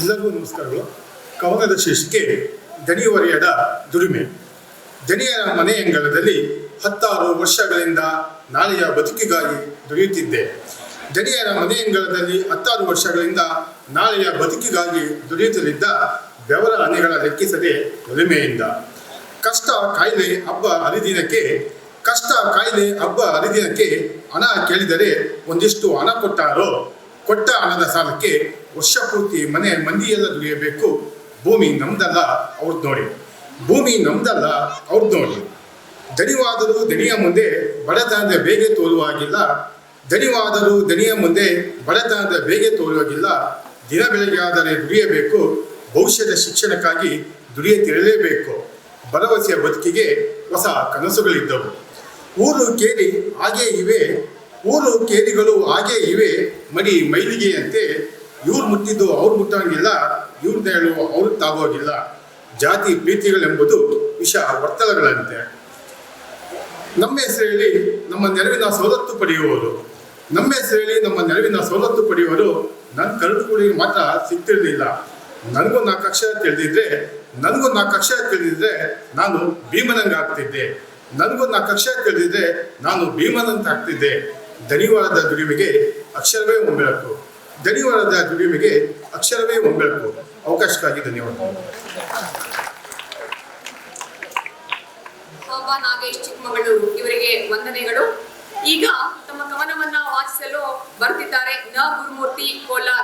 ಎಲ್ಲರಿಗೂ ನಮಸ್ಕಾರಗಳು. ಕವನದ ಶೀರ್ಷಿಕೆ ದಣಿವರಿಯದ ದುಡಿಮೆ. ದಣಿಯರ ಮನೆಯಂಗಳದಲ್ಲಿ ಹತ್ತಾರು ವರ್ಷಗಳಿಂದ ನಾಳೆಯ ಬದುಕಿಗಾಗಿ ದುಡಿಯುತ್ತಿದ್ದೆ. ದಣಿಯರ ಮನೆಯಂಗಳದಲ್ಲಿ ಹತ್ತಾರು ವರ್ಷಗಳಿಂದ ನಾಳೆಯ ಬದುಕಿಗಾಗಿ ದುಡಿಯುತ್ತಲಿದ್ದ ಬೆವರ ಹನಿಗಳ ಲೆಕ್ಕಿಸದೆ ಒಲಿಮೆಯಿಂದ. ಕಷ್ಟ ಕಾಯಿಲೆ ಹಬ್ಬ ಹರಿದಿನಕ್ಕೆ, ಕಷ್ಟ ಕಾಯಿಲೆ ಹಬ್ಬ ಹರಿದಿನಕ್ಕೆ ಹಣ ಕೇಳಿದರೆ ಒಂದಿಷ್ಟು ಹಣ ಕೊಟ್ಟಾರೋ ಕೊಟ್ಟ ಹಣದ ಸಾಲಕ್ಕೆ ವರ್ಷ ಪೂರ್ತಿ ಮನೆ ಮಂದಿಯೆಲ್ಲ ದುಡಿಯಬೇಕು. ಭೂಮಿ ನಮ್ದಲ್ಲ ಅವ್ರದ್ದು ನೋಡಿ. ಭೂಮಿ ನಮ್ದಲ್ಲ ಅವ್ರದ್ದು ನೋಡಿ. ದಣಿವಾದರೂ ದಣಿಯ ಮುಂದೆ ಬಡತನದ ಬೇಗೆ ತೋರುವಾಗಿಲ್ಲ ದಣಿವಾದರೂ ದಣಿಯ ಮುಂದೆ ಬಡತನದ ಬೇಗೆ ತೋರುವಾಗಿಲ್ಲ ದಿನ ಬೆಳಗ್ಗೆ ದುಡಿಯಬೇಕು. ಭವಿಷ್ಯದ ಶಿಕ್ಷಣಕ್ಕಾಗಿ ದುಡಿಯುತ್ತಿರಲೇಬೇಕು. ಭರವಸೆಯ ಬದುಕಿಗೆ ಹೊಸ ಕನಸುಗಳಿದ್ದವು. ಊರು ಕೇಳಿ, ಹಾಗೇ ಇವೆ. ಊರು ಕೇರಿಗಳು ಹಾಗೆ ಇವೆ. ಮಡಿ ಮೈಲಿಗೆಯಂತೆ ಇವ್ರು ಮುಟ್ಟಿದ್ದು ಅವ್ರು ಮುಟ್ಟಂಗಿಲ್ಲ, ಇವ್ರ ಹೇಳು ಅವ್ರು ತಾಗೋಗಿಲ್ಲ. ಜಾತಿ ಪ್ರೀತಿಗಳೆಂಬುದು ವಿಷ ವರ್ತಲಗಳಂತೆ ನಮ್ಮ ಹೆಸರಲ್ಲಿ ನಮ್ಮ ನೆರವಿನ ಸವಲತ್ತು ಪಡೆಯುವವರು. ನಮ್ಮ ಹೆಸರಲ್ಲಿ ನಮ್ಮ ನೆರವಿನ ಸವಲತ್ತು ಪಡೆಯುವರು ನನ್ನ ಕರೆದುಗಳಿಗೆ ಮಾತ್ರ ಸಿಗ್ತಿರ್ಲಿಲ್ಲ. ನನಗೂ ನಾಲ್ಕು ಅಕ್ಷರ ತಿಳಿದಿದ್ರೆ, ನನಗೂ ನಾಲ್ಕು ಅಕ್ಷರ ತಿಳಿದಿದ್ರೆ ನಾನು ಭೀಮನಂಗೆ ಆಗ್ತಿದ್ದೆ ನನಗೂ ನಾಲ್ಕು ಅಕ್ಷರ ತಿಳಿದಿದ್ರೆ ನಾನು ಭೀಮನಂತ ಆಗ್ತಿದ್ದೆ ದಣಿವಾರದ ದುಡಿಮೆಗೆ ಅಕ್ಷರವೇ ಒಂಬೆಳಕು ದಣಿವಾರದ ದುಡಿಮೆಗೆ ಅಕ್ಷರವೇ ಒಂಬೆಳಕು ಅವಕಾಶಕ್ಕಾಗಿ ಧನ್ಯವಾದಗಳು ನಾಗೇಶ್ ಚಿಕ್ಕಮಗಳೂರು. ಇವರಿಗೆ ವಂದನೆಗಳು. ಈಗ ತಮ್ಮ ಕವನವನ್ನ ವಾಚಿಸಲು ಬರ್ತಿದ್ದಾರೆ ನ ಗುರುಮೂರ್ತಿ ಕೋಲಾರ್.